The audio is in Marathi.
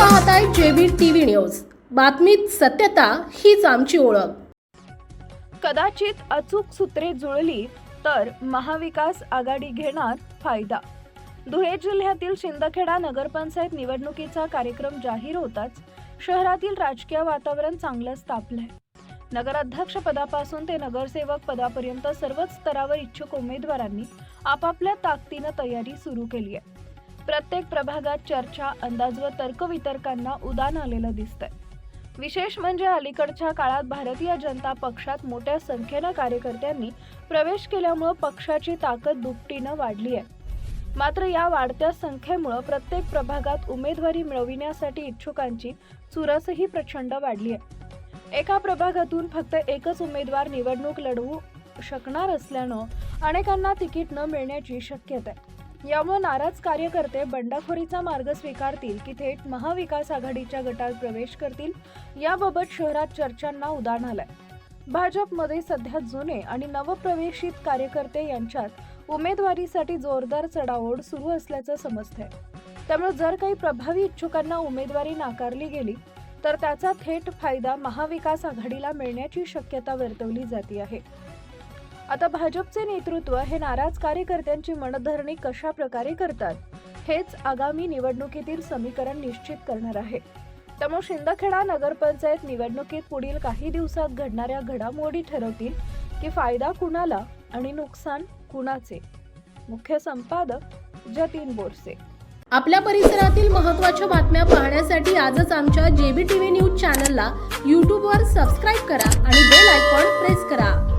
पाहताय जेबी टीव्ही न्यूज. बातमीत सत्यता हीच आमची ओळख. कदाचित अचूक सूत्रे जुळली तर महाविकास आघाडी घेणार फायदा. धुळे जिल्ह्यातील शिंदखेडा नगरपंचायत निवडणुकीचा कार्यक्रम जाहीर होताच शहरातील राजकीय वातावरण चांगलंच तापलंय नगराध्यक्ष पदापासून ते नगरसेवक पदापर्यंत सर्वच स्तरावर इच्छुक उमेदवारांनी आपापल्या ताकदीनं तयारी सुरू केली आहे प्रत्येक प्रभागात चर्चा अंदाज व तर्कवितर्कांना उदान आलेलं दिसतंय. विशेष म्हणजे अलीकडच्या काळात भारतीय जनता पक्षात मोठ्या संख्येनं कार्यकर्त्यांनी प्रवेश केल्यामुळं पक्षाची ताकद दुपटीनं वाढली आहे. मात्र या वाढत्या संख्येमुळं प्रत्येक प्रभागात उमेदवारी मिळविण्यासाठी इच्छुकांची चुरसही प्रचंड वाढली आहे. एका प्रभागातून फक्त एकच उमेदवार निवडणूक लढवू शकणार असल्यानं अनेकांना तिकीट न मिळण्याची शक्यता आहे. यामुळे नाराज कार्यकर्ते बंडखोरीचा मार्ग स्वीकारतील की थेट महाविकास आघाडीच्या गटात प्रवेश करतील याबाबत शहरात चर्चांना उदाहरण आलंय. भाजपमध्ये सध्या जुने आणि नवप्रवेशित कार्यकर्ते यांच्यात उमेदवारीसाठी जोरदार चढाओढ सुरू असल्याचं समजतंय. त्यामुळे जर काही प्रभावी इच्छुकांना उमेदवारी नाकारली गेली तर त्याचा थेट फायदा महाविकास आघाडीला मिळण्याची शक्यता वर्तवली जाते आहे. आता भाजपचे नेतृत्व हे नाराज कार्यकर्त्यांची मनधरणी कशा प्रकारे करतात? हेच आगामी निवडणुकीतील समीकरण निश्चित करणार आहे. त्यामुळे शिंदखेडा नगरपंचायत निवडणुकीत पुढील काही दिवसात घडणाऱ्या घडामोडी ठरवतील की फायदा कुणाला आणि नुकसान कुणाचे? मुख्य संपादक जतीन बोरसे. आपल्या परिसरातील महत्त्वाच्या बातम्या पाहण्यासाठी आजच आमच्या जेबी टीव्ही न्यूज चॅनलला यूट्यूबवर सबस्क्राईब करा आणि बेल आयकॉन प्रेस करा.